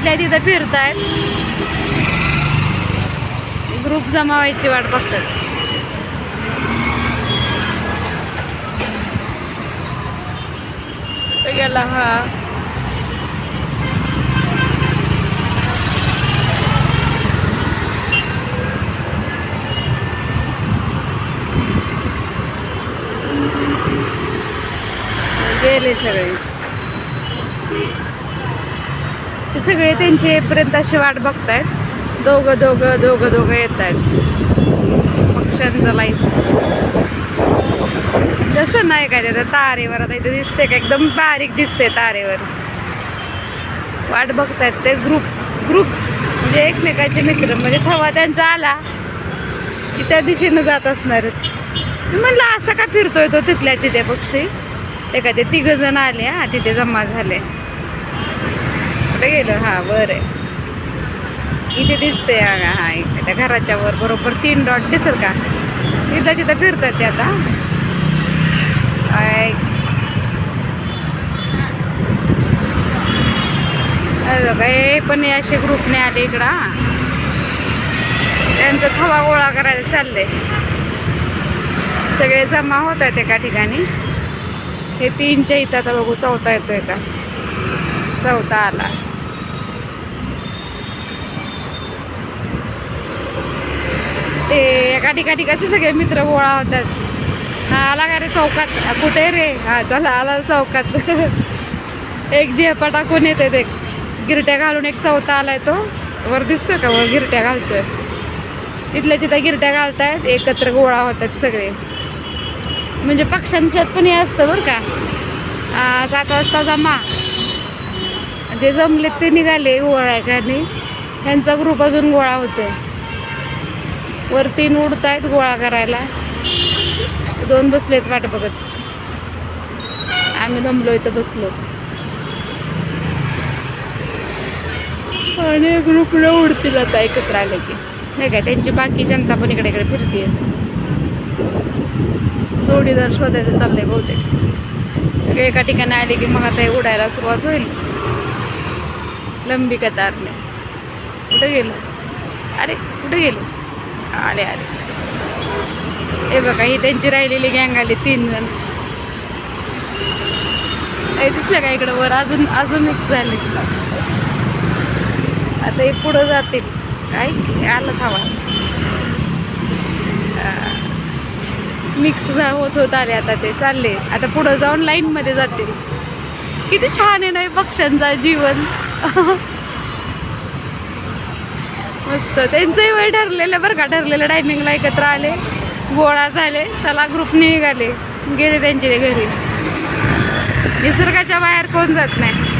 तिथल्या तिथं फिरतायत. ग्रुप जमा व्हायची वाट बघतात. गेला हा. गेले सगळे. ते सगळे त्यांचे पर्यंत अशी वाट बघतायत. दोघं दोघं दोघं दोघं येत आहेत पक्ष्यांचं लाईफ जसं नाही काय त्या तारेवर आता इथे दिसते का? एकदम बारीक दिसते तारेवर. वाट बघतायत ते ग्रुप ग्रुप म्हणजे एकमेकाचे मित्र. म्हणजे थवा त्यांचा आला की त्या दिशेनं जात असणार. म्हणलं असं का फिरतोय तो तिथल्या तिथे पक्षी? एखादे तिघ जण आले हा तिथे जमा झाले. कुठे गेलं हा वर आहे. इथे दिसते हा हा इथे. त्या घराच्या वर बरोबर तीन डॉट दिसल का? तिथं तिथं फिरतात ते आता. काय पण हे असे ग्रुपने आले इकडं त्यांचं थवा गोळा करायला चाललंय. सगळे जमा होत आहेत एका ठिकाणी. हे तीनच्या इथं आता बघू चौथा येतोय का? चौथा आला ते एका ठिकाणी कसे सगळे मित्र गोळा होतात. हा आला का रे चौकात? कुठे रे? हा चला आला चौकात. एक झेपा टाकून येते ते. गिरट्या घालून एक चौथा आलाय तो. वर दिसतो का? वर गिरट्या घालतोय. तिथल्या तिथं गिरट्या घालतायत. एकत्र गोळा होतात सगळे. म्हणजे पक्ष्यांच्यात पण हे असतं बरं का. सात वाजता जमा. ते जमले ते निघाले गोळ्याने त्यांचा ग्रुप अजून गोळा होतोय. वर तीन आहेत गोळा करायला. दोन बसलेत वाट बघत. आम्ही दमलो इथं बसलो. आणि ग्रुपला उडतील आता एकत्र आले की. नाही काय त्यांची बाकी जनता पण इकडे इकडे फिरते जोडीदार शोधायचं चाललंय बहुतेक. सगळे एका ठिकाणी आले की मग आता उडायला सुरुवात होईल. लंबी कतारने. कुठे गेलं? अरे कुठे गेलं? आले आले. हे बघा ही त्यांची राहिलेली गँग आली तीन जण दिसलं का इकडं वर? अजून अजून मिक्स झाले. आता हे पुढं जातील. काय? आलं थांबा. मिक्स होत होत आले आता ते. चालले. आता पुढं जाऊन लाईनमध्ये जातील. किती छान आहे ना पक्ष्यांचा जीवन. मस्त. त्यांचंही वय ठरलेलं बरं का ठरलेलं टायमिंगला एकत्र आले. गोळा झाले. चला ग्रुप निघाले. गेले त्यांच्या घरी. निसर्गाच्या बाहेर कोण जात नाही.